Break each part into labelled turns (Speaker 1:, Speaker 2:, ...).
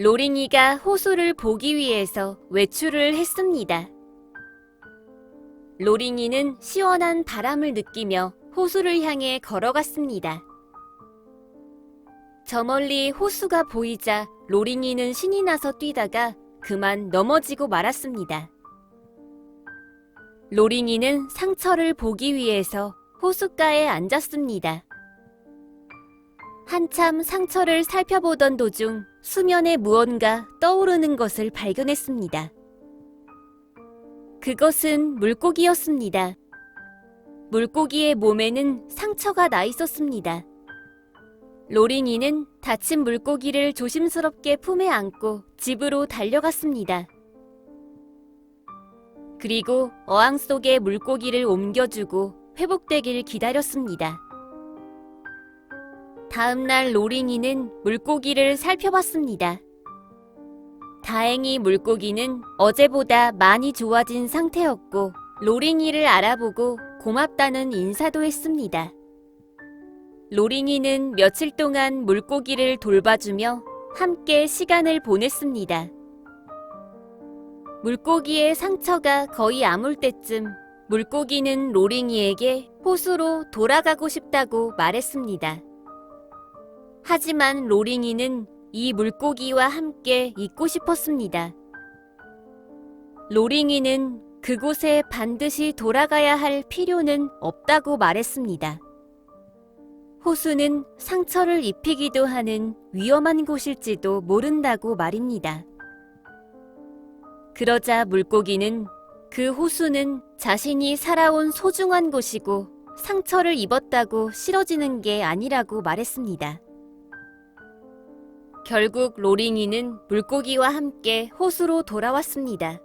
Speaker 1: 로링이가 호수를 보기 위해서 외출을 했습니다. 로링이는 시원한 바람을 느끼며 호수를 향해 걸어갔습니다. 저 멀리 호수가 보이자 로링이는 신이 나서 뛰다가 그만 넘어지고 말았습니다. 로링이는 상처를 보기 위해서 호숫가에 앉았습니다. 한참 상처를 살펴보던 도중 수면에 무언가 떠오르는 것을 발견했습니다. 그것은 물고기였습니다. 물고기의 몸에는 상처가 나 있었습니다. 로링이는 다친 물고기를 조심스럽게 품에 안고 집으로 달려갔습니다. 그리고 어항 속에 물고기를 옮겨주고 회복되길 기다렸습니다. 다음 날 로링이는 물고기를 살펴봤습니다. 다행히 물고기는 어제보다 많이 좋아진 상태였고 로링이를 알아보고 고맙다는 인사도 했습니다. 로링이는 며칠 동안 물고기를 돌봐주며 함께 시간을 보냈습니다. 물고기의 상처가 거의 아물 때쯤 물고기는 로링이에게 호수로 돌아가고 싶다고 말했습니다. 하지만 로링이는 이 물고기와 함께 있고 싶었습니다. 로링이는 그곳에 반드시 돌아가야 할 필요는 없다고 말했습니다. 호수는 상처를 입히기도 하는 위험한 곳일지도 모른다고 말입니다. 그러자 물고기는 그 호수는 자신이 살아온 소중한 곳이고 상처를 입었다고 싫어지는 게 아니라고 말했습니다. 결국 로링이는 물고기와 함께 호수로 돌아왔습니다.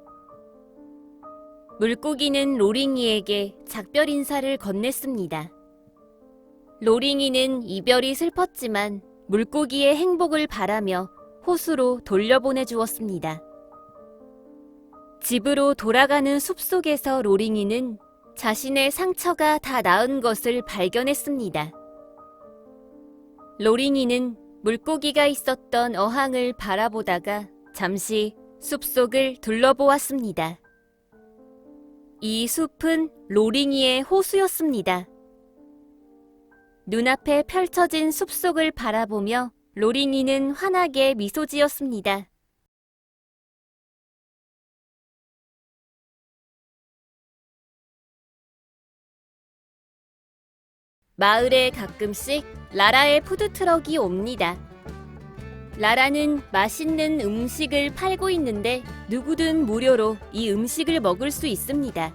Speaker 1: 물고기는 로링이에게 작별 인사를 건넸습니다. 로링이는 이별이 슬펐지만 물고기의 행복을 바라며 호수로 돌려보내 주었습니다. 집으로 돌아가는 숲속에서 로링이는 자신의 상처가 다 나은 것을 발견했습니다. 로링이는 물고기가 있었던 어항을 바라보다가 잠시 숲속을 둘러보았습니다. 이 숲은 로링이의 호수였습니다. 눈앞에 펼쳐진 숲속을 바라보며 로링이는 환하게 미소 지었습니다. 마을에 가끔씩 라라의 푸드트럭이 옵니다. 라라는 맛있는 음식을 팔고 있는데 누구든 무료로 이 음식을 먹을 수 있습니다.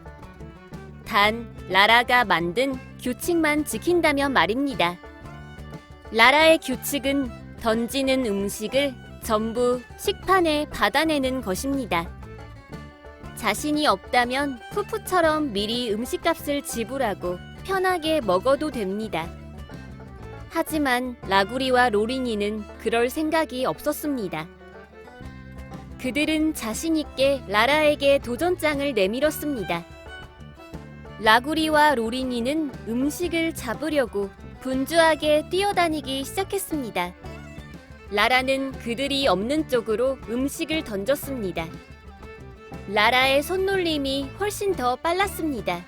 Speaker 1: 단, 라라가 만든 규칙만 지킨다면 말입니다. 라라의 규칙은 던지는 음식을 전부 식판에 받아내는 것입니다. 자신이 없다면 푸푸처럼 미리 음식값을 지불하고 편하게 먹어도 됩니다. 하지만 라구리와 로링이는 그럴 생각이 없었습니다. 그들은 자신있게 라라에게 도전장을 내밀었습니다. 라구리와 로링이는 음식을 잡으려고 분주하게 뛰어다니기 시작했습니다. 라라는 그들이 없는 쪽으로 음식을 던졌습니다. 라라의 손놀림이 훨씬 더 빨랐습니다.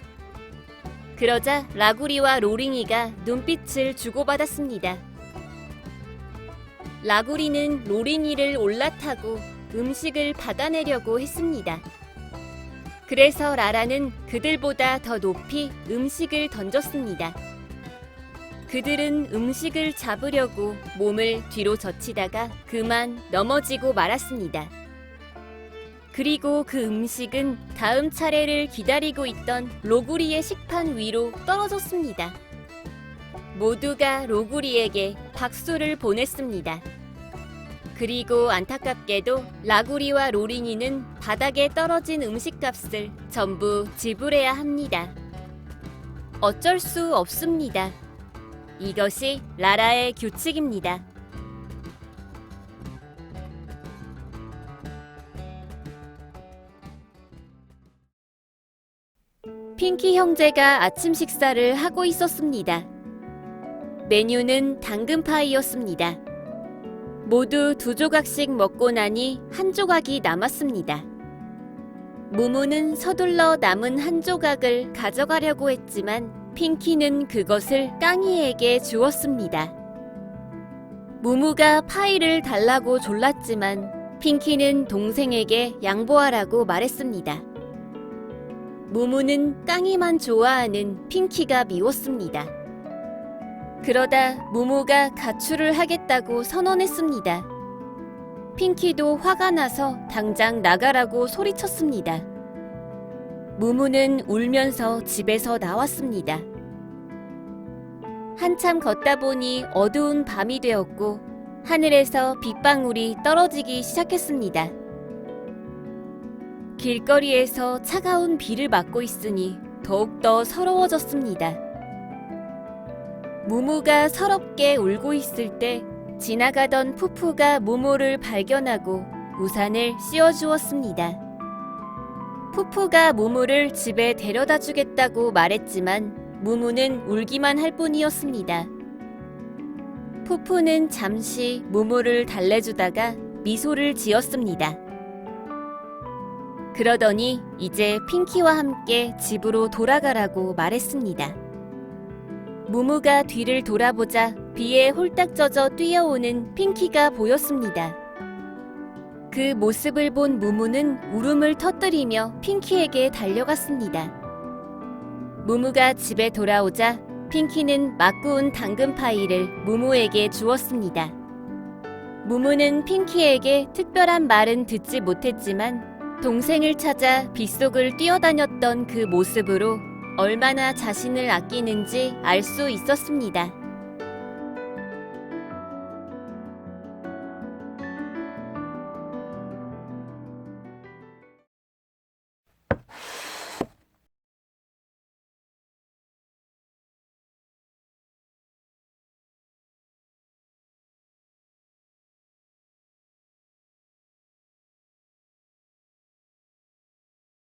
Speaker 1: 그러자 라구리와 로링이가 눈빛을 주고받았습니다. 라구리는 로링이를 올라타고 음식을 받아내려고 했습니다. 그래서 라라는 그들보다 더 높이 음식을 던졌습니다. 그들은 음식을 잡으려고 몸을 뒤로 젖히다가 그만 넘어지고 말았습니다. 그리고 그 음식은 다음 차례를 기다리고 있던 로구리의 식판 위로 떨어졌습니다. 모두가 로구리에게 박수를 보냈습니다. 그리고 안타깝게도 라구리와 로링이는 바닥에 떨어진 음식값을 전부 지불해야 합니다. 어쩔 수 없습니다. 이것이 라라의 규칙입니다. 핑키 형제가 아침 식사를 하고 있었습니다. 메뉴는 당근파이였습니다. 모두 두 조각씩 먹고 나니 한 조각이 남았습니다. 무무는 서둘러 남은 한 조각을 가져가려고 했지만 핑키는 그것을 깡이에게 주었습니다. 무무가 파이를 달라고 졸랐지만 핑키는 동생에게 양보하라고 말했습니다. 무무는 깡이만 좋아하는 핑키가 미웠습니다. 그러다 무무가 가출을 하겠다고 선언했습니다. 핑키도 화가 나서 당장 나가라고 소리쳤습니다. 무무는 울면서 집에서 나왔습니다. 한참 걷다 보니 어두운 밤이 되었고 하늘에서 빗방울이 떨어지기 시작했습니다. 길거리에서 차가운 비를 맞고 있으니 더욱더 서러워졌습니다. 무무가 서럽게 울고 있을 때 지나가던 푸푸가 무무를 발견하고 우산을 씌워주었습니다. 푸푸가 무무를 집에 데려다 주겠다고 말했지만 무무는 울기만 할 뿐이었습니다. 푸푸는 잠시 무무를 달래주다가 미소를 지었습니다. 그러더니 이제 핑키와 함께 집으로 돌아가라고 말했습니다. 무무가 뒤를 돌아보자 비에 홀딱 젖어 뛰어오는 핑키가 보였습니다. 그 모습을 본 무무는 울음을 터뜨리며 핑키에게 달려갔습니다. 무무가 집에 돌아오자 핑키는 막 구운 당근 파이를 무무에게 주었습니다. 무무는 핑키에게 특별한 말은 듣지 못했지만 동생을 찾아 빗속을 뛰어다녔던 그 모습으로 얼마나 자신을 아끼는지 알 수 있었습니다.